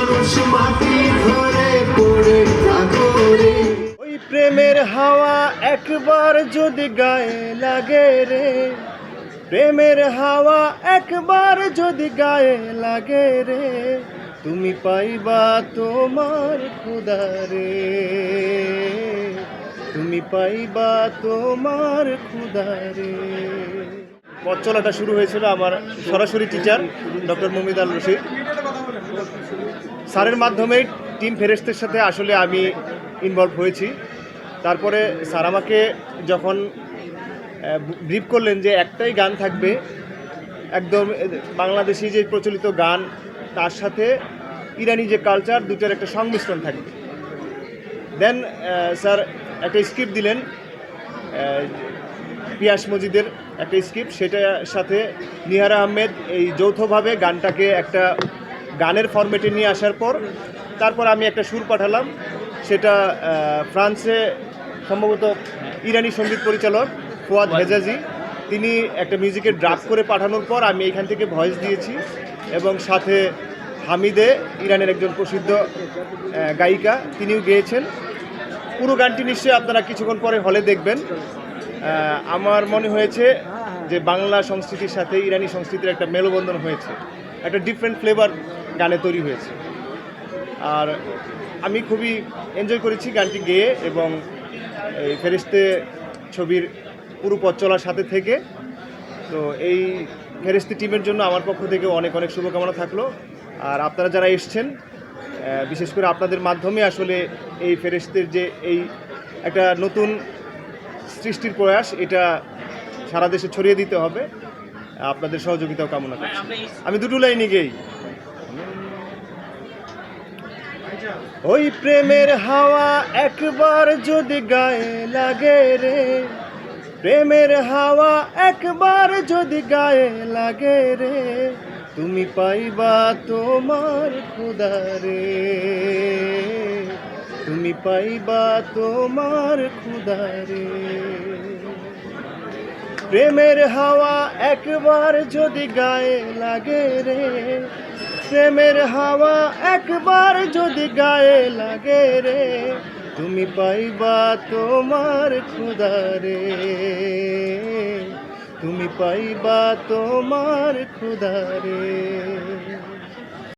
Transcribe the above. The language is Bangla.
মানুষ মাটি ধরে পড়ে থাকো রে ওই প্রেমের হাওয়া একবার যদি গায়ে লাগে রে প্রেমের হাওয়া একবার যদি গায়ে লাগে রে তুমি পাইবা তোমার খুদারে তুমি পাইবা তোমার খুদারে পথ চলাটা শুরু হয়েছিল আমার সরাসরি টিচার ডক্টর মমিদ আল রশিদ। স্যারের মাধ্যমেই টিম ফেরেস্তের সাথে আসলে আমি ইনভলভ হয়েছি। তারপরে স্যার আমাকে যখন ব্রিফ করলেন যে একটাই গান থাকবে, একদম বাংলাদেশি যে প্রচলিত গান, তার সাথে ইরানি যে কালচার দুটার একটা সংমিশ্রণ থাকবে। দেন স্যার একটা স্ক্রিপ্ট দিলেন পিয়াস মজিদের একটা স্ক্রিপ্ট সেটার সাথে নিহার আহমেদ এই যৌথভাবে গানটাকে একটা গানের ফরম্যাটে নিয়ে আসার পর তারপর আমি একটা সুর পাঠালাম। সেটা ফ্রান্সে সম্ভবত ইরানি সংগীত পরিচালক ফুয়াদ হেজাজি তিনি একটা মিউজিকের ড্রাফট করে পাঠানোর পর আমি এখান থেকে ভয়েস দিয়েছি এবং সাথে হামিদে ইরানের একজন প্রসিদ্ধ গায়িকা তিনিও গেয়েছেন। পুরো গানটি নিশ্চয়ই আপনারা কিছুক্ষণ পরে হলে দেখবেন। আমার মনে হয়েছে যে বাংলা সংস্কৃতির সাথে ইরানি সংস্কৃতির একটা মেলবন্ধন হয়েছে। একটা ডিফারেন্ট ফ্লেভার গানে তৈরি হয়েছে। আর আমি খুবই এনজয় করেছি গানটি গেয়ে এবং এই ফেরিস্তে ছবির পুরো পথ চলার সাথে থেকে। তো এই ফেরিস্তি টিমের জন্য আমার পক্ষ থেকে অনেক অনেক শুভকামনা থাকল। আর আপনারা যারা এসছেন বিশেষ করে আপনাদের মাধ্যমে আসলে এই ফেরিস্তের যে এই একটা নতুন সৃষ্টির প্রয়াস, এটা সারা দেশে ছড়িয়ে দিতে হবে। আপনাদের সহযোগিতাও কামনা করছি। আমি দুটো লাইনে গেই। ওই প্রেমের হাওয়া একবার যদি গায়ে লাগে রে। প্রেমের হাওয়া একবার যদি গায়ে লাগে রে, তুমি পাইবা তোমার খুদারে তুমি পাইবা তোমার খুদারে প্রেমের হাওয়া একবার যদি গায়ে লাগে রে প্রেমের হাওয়া একবার যদি গায়ে লাগে রে, তুমি পাইবা তোমার খুদারে তুমি পাইবা তোমার খুদারে